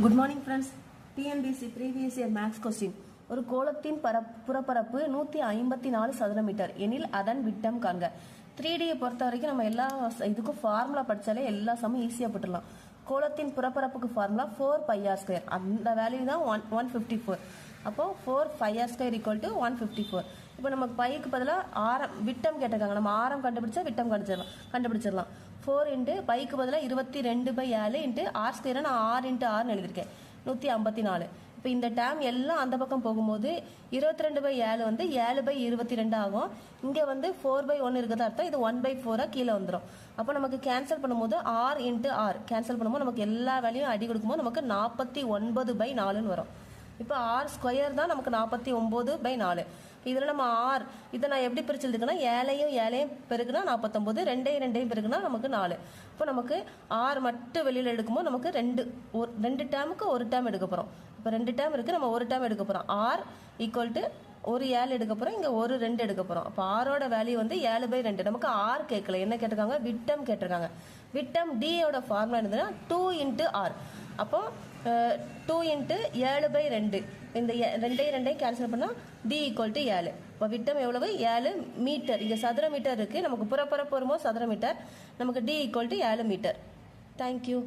Good morning friends TNPSC previous year maths question ஒரு கோலத்தின் பரப் புறப்பரப்பு நூற்றி ஐம்பத்தி நாலு சதுர மீட்டர். எனில் அதன் விட்டம் காண்க. த்ரீ டியை பொறுத்த வரைக்கும் நம்ம எல்லா இதுக்கும் ஃபார்முலா படித்தாலே எல்லா சமயம் ஈஸியாக போட்டுடலாம். கோலத்தின் புறப்பரப்புக்கு ஃபார்முலா ஃபோர் பை ஸ்கொயர் அந்த வேல்யூ தான் ஒன் ஒன் ஃபிஃப்டி ஃபோர் அப்போது four five R square equal to one fifty four இப்போ நமக்கு பைக்கு பதிலாக ஆரம் விட்டம் கேட்டிருக்காங்க. நம்ம ஆரம் கண்டுபிடிச்சா விட்டம் கண்டுச்சிடலாம் கண்டுபிடிச்சிடலாம். ஃபோர் இன்ட்டு பைக்கு பதிலாக இருபத்தி ரெண்டு பை ஏழு இன்ட்டு ஆர் ஸ்கொயரை நான் ஆறு இன்ட்டு ஆறுனு எழுதியிருக்கேன். நூற்றி ஐம்பத்தி நாலு. இப்போ இந்த டேம் எல்லாம் அந்த பக்கம் போகும்போது இருபத்தி ரெண்டு பை ஏழு வந்து ஏழு பை இருபத்தி ரெண்டு ஆகும். இங்கே வந்து ஃபோர் பை ஒன்று இருக்கிறதா அர்த்தம்? இது ஒன் பை ஃபோராக கீழே வந்துடும் அப்போ நமக்கு கேன்சல் பண்ணும்போது ஆர் இன்ட்டு ஆர் கேன்சல் பண்ணும்போது நமக்கு எல்லா வேலையும் அடி கொடுக்கும்போது நமக்கு நாற்பத்தி ஒன்பது பை நாலுன்னு வரும். இப்போ ஆர் ஸ்கொயர் தான் நமக்கு நாற்பத்தி ஒம்பது பை நாலு. இதில் நம்ம ஆர் இதை நான் எப்படி பிரிச்சு ஏழையும் ஏழையும் பெருக்குனா நாற்பத்தொம்போது ரெண்டையும் ரெண்டையும் பெருக்குனா நமக்கு நாலு. இப்போ நமக்கு ஆர் மட்டும் வெளியில் எடுக்கும்போது நமக்கு ரெண்டு. ஒரு ரெண்டு டேமுக்கு ஒரு டேம் எடுக்க போகிறோம் இப்போ ரெண்டு டேம் இருக்குது நம்ம ஒரு டேம் எடுக்க போகிறோம் ஆர் ஈக்குவல் டு ஒரு ஏழு எடுக்க போகிறோம் இங்கே ஒரு ரெண்டு எடுக்க போகிறோம் அப்போ ஆரோட வேல்யூ வந்து ஏழு பை ரெண்டு. நமக்கு ஆர் கேட்கல. என்ன கேட்டிருக்காங்க? விட்டம் கேட்டிருக்காங்க. விட்டம் டியோட ஃபார்முலா என்னதுன்னா டூ இன்ட்டு ஆர் அப்போ டூ இன்ட்டு ஏழு பை ரெண்டு. இந்த ரெண்டையும் ரெண்டையும் கேன்சல் பண்ணால் டி ஈக்குவல் டு ஏழு. இப்போ விட்டம் எவ்வளவு? ஏழு மீட்டர் இங்கே சதுர மீட்டர் இருக்குது நமக்கு புறப்பரப்பு வரும்போது சதுர மீட்டர் நமக்கு டி ஈக்குவல் டு ஏழு மீட்டர் தேங்க்யூ